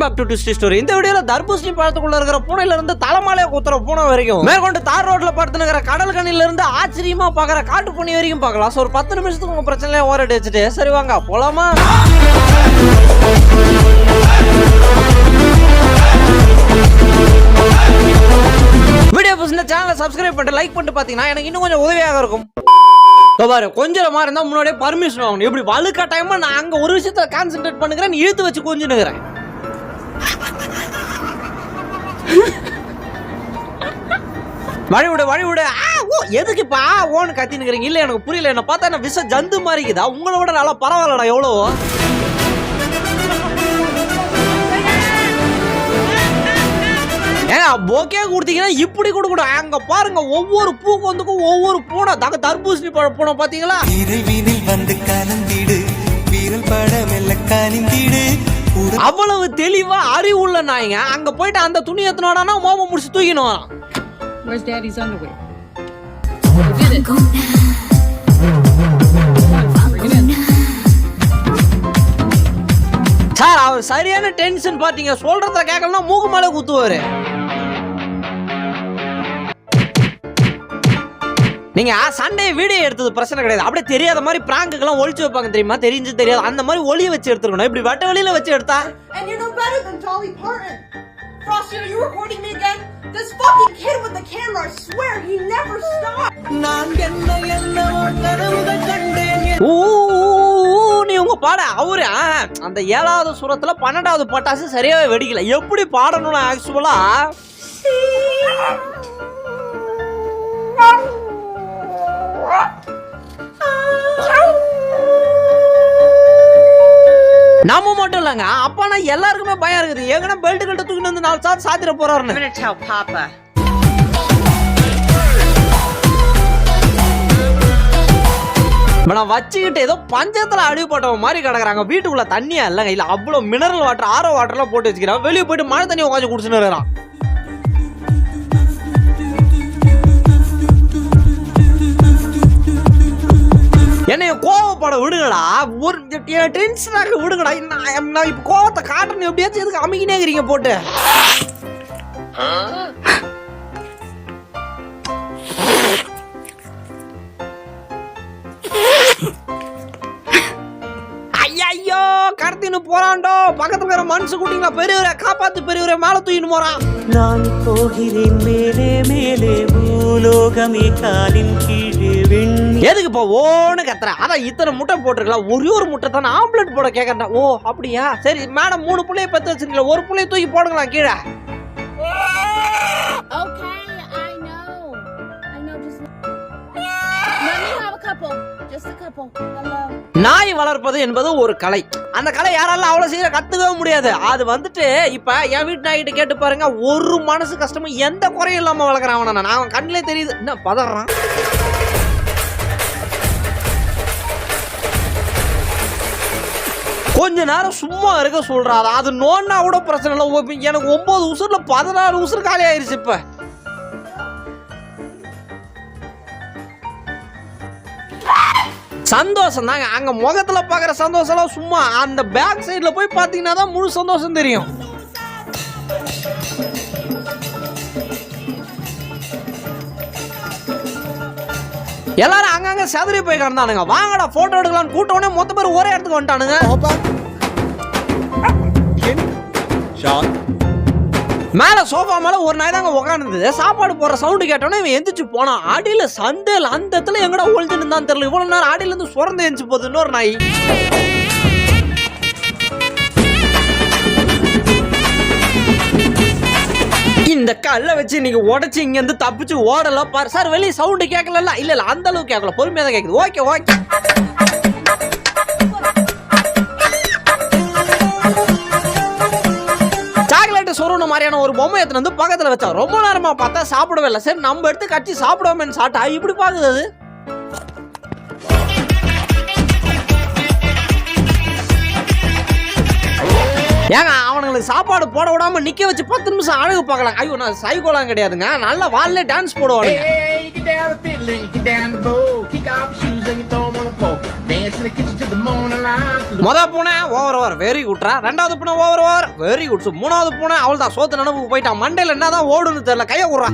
Welcome back to tasty story இந்த வீடியோல தர்பூசணி பழத்துக்குள்ள இருக்கிற பூனையில இருந்து தலைமலைய குத்துற பூனை வரைக்கும் மேற்கொண்டு தார் ரோட்ல படுத்துனுங்கிற கடல் கண்ணில இருந்து ஆச்சரியமா பாக்குற காட்டு பூனை வரைக்கும் பார்க்கலாம். So, ஒரு பத்து நிமிஷத்துக்கு உங்க பிரச்சனையை ஓரடி வச்சுட்டு சரி வாங்க போலாமா? வீடியோ இந்த சேனலை சப்ஸ்கிரைப் பண்ணிட்டு லைக் பண்ணிட்டு பாத்தீங்கன்னா எனக்கு இன்னும் கொஞ்சம் உதவியாக இருக்கும். பாரு கொஞ்சம் மாதிரி இருந்தால் முன்னாடியே பர்மிஷன் வாங்கணும். இப்படி வலுக்கா டைமா நான் அங்கே ஒரு விஷயத்தை கான்சென்ட்ரேட் பண்ணுகிறேன் நீ இழுத்து வச்சு கொஞ்சினுக்கிறேன் வழி விடு வழி விடு ஆ, ஓ எதுக்குப்பா ஆ, ஓன்னு கத்தினுக்கிறீங்க இல்லை எனக்கு புரியல. என்ன பார்த்தா என்ன விஷ ஜந்து மாதிரி இருக்குதா? உங்களை விட நல்லா பரவாயில்லடா எவ்வளோ ஏன்னா போக்கே கொடுத்தீங்கன்னா இப்படி கொடுக்கணும். அங்க பாருங்க ஒவ்வொரு பூக்கொந்துக்கும் ஒவ்வொரு பூனை. தக தர்பூசணி பழ பூனை பாத்தீங்களா? இரவினில் வந்து கலந்திடு. வீரல் படம் மெல்ல கலந்திடு. அவ்வளவு தெளிவா அறிவுள்ள நாய்ங்க. அங்க போயிட்டு அந்த துணி எத்தனோடனா மோம முடிச்சு தூக்கினோம் Where's Daddy's underwear? சார் அவர் சரியான டென்ஷன் பாத்தீங்க. சொல்றத கேட்கலன்னா மூக்கு மேல குத்துவாரு. நீங்க சண்டே வீடியோ எடுத்தது பிரச்சனை கிடையாது. அப்படியே தெரியாத மாதிரி பிராங்குக்கெல்லாம் ஒளிச்சு வைப்பாங்க தெரியுமா? தெரிஞ்சு தெரியாது. அந்த மாதிரி ஒளிய வச்சு எடுத்துக்கணும் இப்படி வட்ட வெளியில வச்சு எடுத்தா? நீ உங்க பாட அவரு அந்த ஏழாவது சுரத்துல பன்னெண்டாவது பட்டாசு சரியாவே வெடிக்கல. எப்படி பாடணும்னு ஆக்சுவலா நம்ம மட்டும் இல்லைங்க. அப்பானா எல்லாருக்குமே பயம் இருக்குது. எங்கன்னா பெல்ட் கட்ட தூக்கிட்டு வந்து நாலு சார் சாத்திர போறாருன்னு. இப்ப நான் வச்சுக்கிட்டு ஏதோ பஞ்சத்துல அடிபட்டவன் மாதிரி கிடக்குறாங்க. வீட்டுக்குள்ள தண்ணியா இல்லைங்க. இல்ல அவ்வளவு மினரல் வாட்டர் ஆரோ வாட்டர்லாம் போட்டு வச்சுக்கிறான். வெளியே போயிட்டு மழை தண்ணி உட்காந்து குடிச்சுன்னு இருக்கிறான். என்னைய கோவப்பட விடுங்கடா. ஒரு டென்ஷனாக விடுங்கடா. நான் இப்போ இப்ப கோவத்தை காட்டணும் எப்படியாச்சும் எதுக்கு அமைக்கினே இருக்கிறீங்க போட்டு? கடத்தின்னு போறான்டோ. பக்கத்துல இருக்கிற மனுஷ குட்டிங்களா பெரியவரை காப்பாத்து பெரியவரை மேல தூக்கின்னு போறான். நான் போகிறேன் மேலே மேலே பூலோகமே காலின் கீழே எதுக்கு இப்போ ஓன்னு கத்துற. அதான் இத்தனை முட்டை போட்டிருக்கலாம். ஒரே ஒரு முட்டை தானே ஆம்லெட் போட கேட்கறா ஓ அப்படியா? சரி மேடம் மூணு புள்ளைய பத்து வச்சிருக்கீங்களா? ஒரு புள்ளைய தூக்கி போடுங்களா கீழே. நாய் வளர்ப்பது என்பது ஒரு கலை. அந்த கலை யாராலும் அவ்வளவு சீக்கிரம் கத்துக்கவே முடியாது. அது வந்துட்டு இப்ப என் வீட்டு நாய்கிட்ட கேட்டு பாருங்க ஒரு மனசு கஷ்டமும் எந்த குறையும் இல்லாம வளர்க்குறான் அவனை நான். அவன் கண்ணிலே தெரியுது. என்ன பதறான்? கொஞ்ச நேரம் சும்மா இருக்க சொல்றாரு அது நோன்னா கூட பிரச்சனை இல்லை. எனக்கு ஒன்பது உசுர்ல பதினாறு உசுர் காலி ஆயிருச்சு இப்போ. சந்தோஷம் தாங்க அங்க முகத்துல பாக்குற சந்தோஷம்லாம் சும்மா அந்த பேக் சைடுல போய் பாத்தீங்கன்னா தான் முழு சந்தோஷம் தெரியும். எல்லாரும் அங்கங்க செதறி போய் கிடந்தானுங்க. வாங்கடா போட்டோ எடுக்கலாம்னு கூட்ட உடனே மொத்த பேர் ஒரே இடத்துக்கு வந்துட்டானுங்க. மேலே சோஃபா மேலே ஒரு நாய் தாங்க உட்காந்துருந்தது சாப்பாடு போடுற சவுண்டு கேட்டோன்னே இவன் எந்திரிச்சு போனான். அடியில் சந்தையில அந்த இடத்துல எங்கடா ஒழிஞ்சு தான் தெரியல. இவ்வளோ நேரம் அடியிலேருந்து சுரந்து எந்திரிச்சு போகுது இன்னொரு நாய். இந்த கல்லை வச்சு நீங்கள் உடச்சி இங்கேருந்து தப்பிச்சு ஓடலாம் பாரு. சார் வெளியே சவுண்டு கேட்கல இல்லை இல்லை அந்த அளவுக்கு கேட்கல பொறுமையாக தான் கேட்குது ஓகே ஓகே சாக்லேட் சொருண மாதிரியான ஒரு பொம்மை எடுத்துட்டு வந்து பக்கத்துல வச்சா ரொம்ப நேரமா பார்த்தா சாப்பிடவே இல்லை. சரி நம்ம எடுத்து கட்சி சாப்பிடாமன்னு சாப்பிட்டா இப்படி பாக்குது ஏங்க அவனுங்களுக்கு சாப்பாடு போட விடாம நிக்க வச்சு பத்து நிமிஷம் அழகு பார்க்கலாம். ஐயோ நான் சைகோலாம் கிடையாதுங்க. நல்லா வால்லே டான்ஸ் போடுவானுங்க. Down to fiddling, get down the bow, kick off your shoes and you throw them on the floor. Dance in the kitchen till the morning light. முத பூனை ஓவர் ஓவர் வெரி குட்ரா ரெண்டாவது பூனை ஓவர் ஓவர் வெரி குட் மூணாவது பூனை அவள் தான் சோத்து நினைவுக்கு போயிட்டான் மண்டையில என்னதான் ஓடுன்னு தெரியல. கையை குடுறா.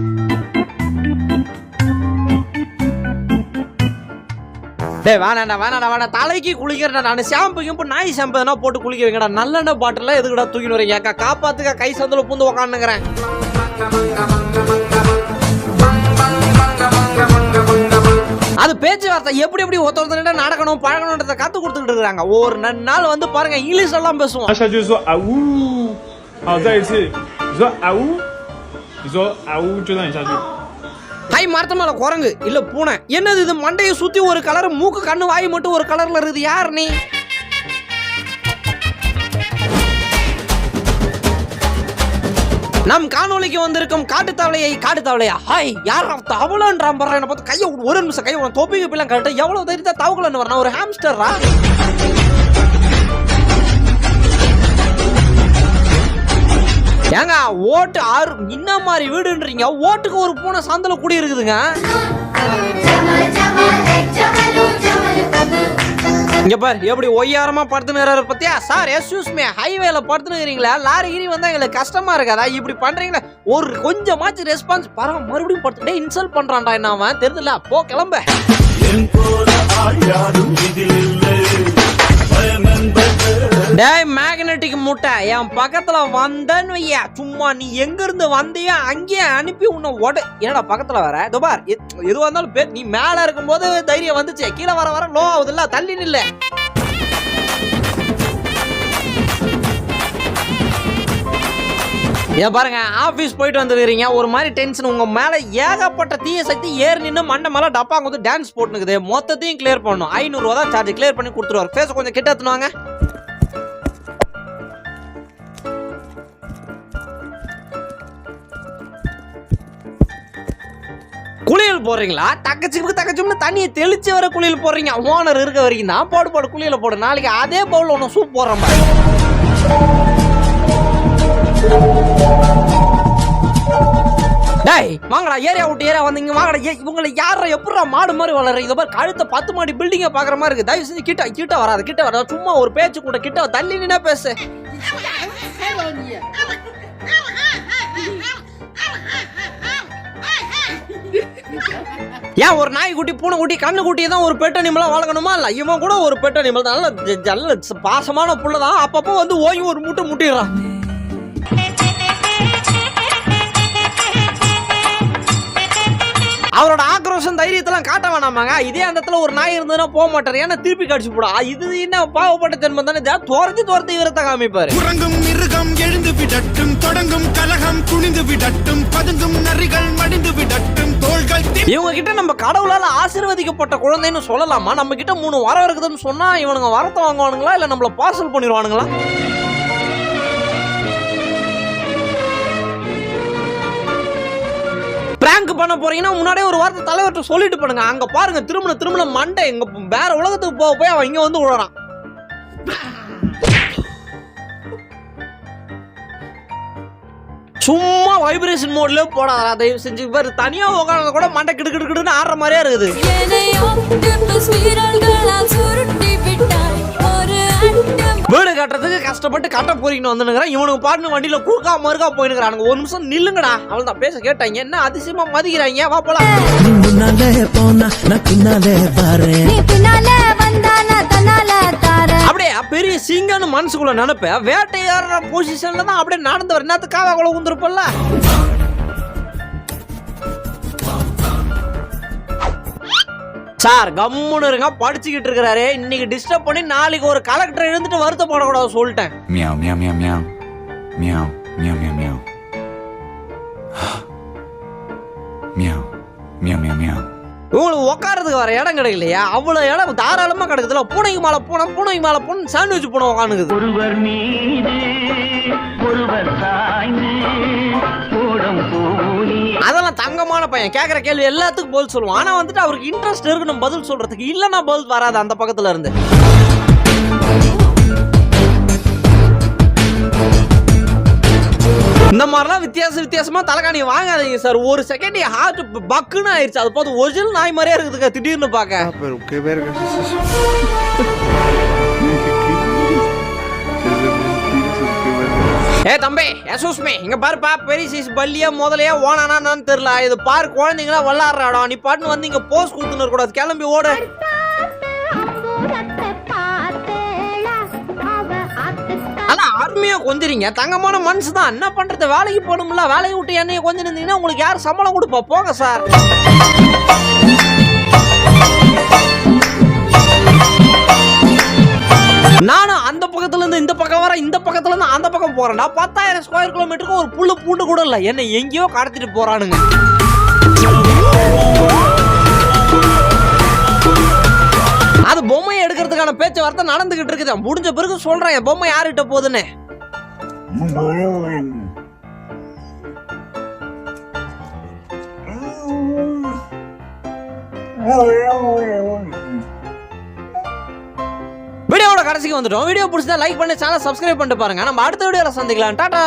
டே வேணாண்டா வேணாண்டா வேணாம் தலைக்கு குளிக்கிறேன் நான். ஷாம்பு கிம்பு நாய் ஷாம்பு எதனா போட்டு குளிக்க வைங்கடா நல்லெண்ணெய் பாட்டில் எதுக்குடா தூக்கின்னு வரீங்க? அக்கா காப்பாத்துக்க. கை சந்தில பூந்து உக்காந்துக்கிறேன் பேச்சுவார்த்தை எப்படி எப்படி ஒருத்தர் நடக்கணும் பழகணுன்றத கத்து கொடுத்துட்டு இருக்காங்க. ஒரு நாள் வந்து பாருங்க இங்கிலீஷ் எல்லாம் பேசுவோம். ஹை மரத்தமால குரங்கு? இல்ல பூனை. என்னது இது? மண்டையை சுத்தி ஒரு கலர் மூக்கு கண்ணு வாய் மட்டும் ஒரு கலர்ல இருக்குது. யார் நீ? நம் காணொலிக்கு வந்திருக்கும் காட்டு தவளையை காட்டு தவளையா ஹாய் யார் தவளைன்றான் பாரு என்ன பார்த்து கையை ஒரு நிமிஷம் கையை தொப்பி கிப்பிலாம் கரெக்டாக எவ்வளவு தைரியத்தை தவக்கலன்னு வரணும் ஒரு ஹாம்ஸ்டரா ஏங்க ஓட்டு ஆறு இன்ன மாதிரி வீடுன்றீங்க. ஓட்டுக்கு ஒரு பூனை சந்தில கூடி இருக்குதுங்க. இங்க பாரு எப்படி ஒய்யாரமா படுத்துனுறாரு பத்தியா? சார் எஸ்யூஸ் மீ ஹைவேல படுத்துனுறீங்களா லாரி கிரி வந்தா எங்களுக்கு கஷ்டமா இருக்காதா? இப்படி பண்றீங்களா ஒரு கொஞ்சமாச்சும் ரெஸ்பான்ஸ் பரவ மறுபடியும் படுத்துட்டே இன்சல்ட் பண்றான்டா என்ன அவன்? தெரிஞ்சல போ கிளம்ப. டேய் மேக்னெட்டிக் முட்டை என் பக்கத்துல வந்தன்னு வையா சும்மா நீ எங்க இருந்து அங்கேயே அனுப்பி உன்னை உட என்னடா பக்கத்துல வர? இதோ பார் எதுவா இருந்தாலும் பேர் நீ மேல இருக்கும்போது தைரியம் வந்துச்சு. கீழே வர வர லோ ஆகுதுல்ல தள்ளி நில்ல. இதை பாருங்க ஆஃபீஸ் போயிட்டு வந்துருக்கீங்க ஒரு மாதிரி டென்ஷன் உங்கள் மேலே ஏகப்பட்ட தீய சக்தி ஏறி நின்று மண்டை மேலே டப்பா வந்து டான்ஸ் போட்டுனுக்குது. மொத்தத்தையும் கிளியர் பண்ணணும். ஐநூறுரூவா தான் சார்ஜ் கிளியர் பண்ணி கொடுத்துருவாரு. ஃபேஸ் கொஞ்சம் கிட்ட எத்துனுவாங்க குளியல் போடுறீங்களா தக்கச்சிக்கு தக்கச்சும்னு தண்ணியை தெளிச்சு வர குளியல் போடுறீங்க ஓனர் இருக்க வரைக்கும் தான் போடு போடு குளியல போடு நாளைக்கு அதே பவுல் ஒன்று சூப் போடுறேன் மாதிரி டேய் வாங்கடா ஏரியா விட்டு ஏரியா வந்தீங்க வாங்கடா ஏ இவங்களை யார எப்படா மாடு மாதிரி வளர்றீங்க இதை மாதிரி கழுத்த பத்து மாடி பில்டிங்கை பார்க்குற மாதிரி இருக்கு தயவு செஞ்சு கிட்ட கிட்ட வராது கிட்ட வராது சும்மா ஒரு பேச்சு கூட கிட்ட தள்ளி நின்னா பேசு ஏன் ஒரு நாய் குட்டி பூனை குட்டி கண்ணு குட்டியை தான் ஒரு பெட் அனிமலா வளர்க்கணுமா? இல்லை இவன் கூட ஒரு பெட் அனிமல் தான். நல்ல நல்ல பாசமான புள்ள தான். அப்பப்போ வந்து ஓய்வு ஒரு முட்டை முட்டிடுறான். அவரோட ஆக்ரோஷம் தைரியத்தெல்லாம் காட்ட வேணாமாங்க. இதே அந்த இடத்துல ஒரு நாய் இருந்ததுன்னா போக மாட்டார். ஏன்னா திருப்பி கடிச்சு போடா. இது என்ன பாவப்பட்ட ஜென்மம் தானே. துரத்தி துரத்தி இவரத்தை காமிப்பாரு. உறங்கும் மிருகம் எழுந்து விடட்டும். தொடங்கும் கலகம் குனிந்து விடட்டும். பதுங்கும் நரிகள் மடிந்து விடட்டும். இவங்க கிட்ட நம்ம கடவுளால் ஆசீர்வதிக்கப்பட்ட குழந்தைன்னு சொல்லலாமா? நம்ம கிட்ட மூணு வரம் இருக்குதுன்னு சொன்னா இவனுங்க வரத்தை வாங்குவானுங்களா? இல்ல நம்மள பார்சல் பண்ணிடுவானுங்களா? பிராங்க் பண்ண போறீங்கன்னா முன்னாடியே ஒரு வார்த்தை தலைவர்கிட்ட சொல்லிட்டு பண்ணுங்க. அங்க பாருங்க திருமண திருமண மண்டை. எங்க வேற உலகத்துக்கு போக போய் அவன் இங்க வந்து விழறான் சும்மா வைப்ரேஷன் மோட்ல போடாதடா தயவு செஞ்சு. பாரு தனியா உட்காந்து கூட மண்டை கிடு கிடு கிடுன்னு ஆடுற மாதிரியே இருக்குது. வீடு கட்டுறதுக்கு கஷ்டப்பட்டு கட்ட போறீங்கன்னு வந்துனுங்கிறேன் இவனுக்கு பாட்டுன்னு வண்டியில குறுக்கா மறுக்கா போயினுக்கிறானுங்க ஒரு நிமிஷம் நில்லுங்கடா. அவள் தான் பேச கேட்டாங்க. என்ன அதிசயமா மதிக்கிறாங்க? வா போலாம். நீ முன்னாலே போனா நான் பின்னாலே வரேன். அப்படியே பெரிய சிங்கன்னு மனசுக்குள்ள நினைப்ப வேட்டையாடுற பொசிஷன்ல தான் அப்படியே நடந்து வர. நேரத்து காவா குள்ள சார் கம்முன்னு இருங்க. படிச்சுக்கிட்டு இருக்கிறாரு. இன்னைக்கு டிஸ்டர்ப் பண்ணி நாளைக்கு ஒரு கலெக்டர் எழுந்துட்டு வருத்தப்படக்கூடாது சொல்லிட்டேன். மியா மியா மியா மியா மியா மியா மியா meow. meow, மியா மியா மியா உங்களுக்கு உட்காரதுக்கு வர இடம் கிடைக்கலையா? அவ்வளவு இடம் தாராளமா கிடக்குதுல. பூனைக்கு மேல பூனை பூனைக்கு மேல பூனை சாண்ட்விச் பூனை உட்காந்துக்குது ஒருவர் மீது ஒருவர் சாய்ந்து அதெல்லாம் தங்கமான பையன். கேக்குற கேள்வி எல்லாத்துக்கும் பதில் சொல்லுவான். ஆனா வந்துட்டு அவருக்கு இன்ட்ரெஸ்ட் இருக்கணும் பதில் சொல்றதுக்கு இல்லைன்னா பதில் வராது அந்த பக்கத்துல இருந்து. இந்த இந்த மாதிரிலாம் வித்தியாச வித்தியாசமா தலைகாணி வாங்காதீங்க சார். ஒரு செகண்ட் ஹார்ட் பக்குன்னு ஆயிடுச்சு அது பார்த்து ஒரிஜினல் நாய் மாதிரியே இருக்குதுங்க திடீர்னு பார்க்க. ஏ தம்பி எசூஸ் மீ இங்க பாருப்பா பெரிய சைஸ் பல்லியா முதலையா ஓனானான்னு தெரியல. இது பாரு குழந்தைங்களா விளாடுற இடம் நீ பாட்டுன்னு வந்து இங்க போஸ் கொடுத்துன்னு கூடாது கிளம்பி ஓடு. ஆனா கொஞ்சிறீங்க தங்கமான மனசு தான் என்ன பண்ணுறது வேலைக்கு போகணும்ல. வேலையை விட்டு என்னைய கொஞ்சம் இருந்தீங்கன்னா உங்களுக்கு யார் சம்பளம் கொடுப்பா? போங்க சார். நானும் அந்த பக்கத்துல இருந்து இந்த பக்கம் வர இந்த பக்கத்துல இருந்து அந்த பக்கம் போறேன்டா பத்தாயிரம் ஸ்கொயர் கிலோமீட்டருக்கு ஒரு புல்லு பூண்டு கூட இல்லை. என்ன எங்கேயோ கடத்திட்டு போறானுங்க. அது பொம்மையை எடுக்கிறதுக்கான பேச்சுவார்த்தை நடந்துகிட்டு இருக்குது. முடிஞ்ச பிறகு சொல்றேன். என் பொம்மை யாருகிட்ட போகுதுன்னு? வீடியோட கடைசிக்கு வந்துட்டோம். வீடியோ பிடிச்சதா லைக் பண்ணி சேனல் சப்ஸ்கிரைப் பண்ணிட்டு பாருங்க. நம்ம அடுத்த வீடியோல சந்திக்கலாம். டாடா!